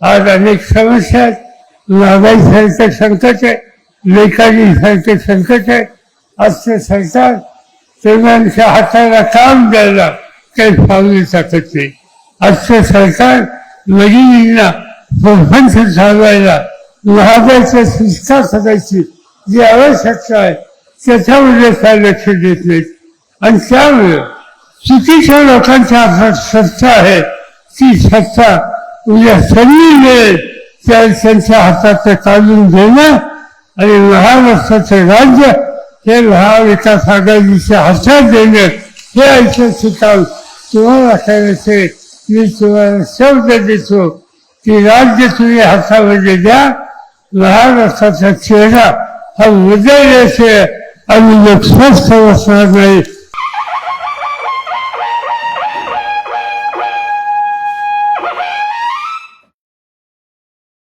आज अनेक समस्या आहेत. महागाईसारखं संकट आहे. लेखाजीसारखे संकट आहे. आजचं सरकार तरुणांच्या हाताला काम द्यायला काही पावले टाकत नाही. आजचं सरकार महिलांना प्रपंच चालवायला महागाईच्या सुस्ता करायची जी आवश्यकता आहे त्याच्यामध्ये काय लक्ष देत नाहीत. आणि त्यामुळे चुकीच्या लोकांच्या हातात सत्ता आहे ती सत्ता उद्या सगळी वेळ त्या त्यांच्या हातात काढून देणं आणि महाराष्ट्राचं राज्य हे महाविकास आघाडीच्या हातात देणं हे ऐकायचं काम तुम्हाला करायचे मी तुम्हाला शब्द देतो की राज्य तुम्ही हातामध्ये द्या महाराष्ट्राचा चेहरा हा उदयल्याशिवाय आम्ही लोक स्वस्थ बसणार नाही.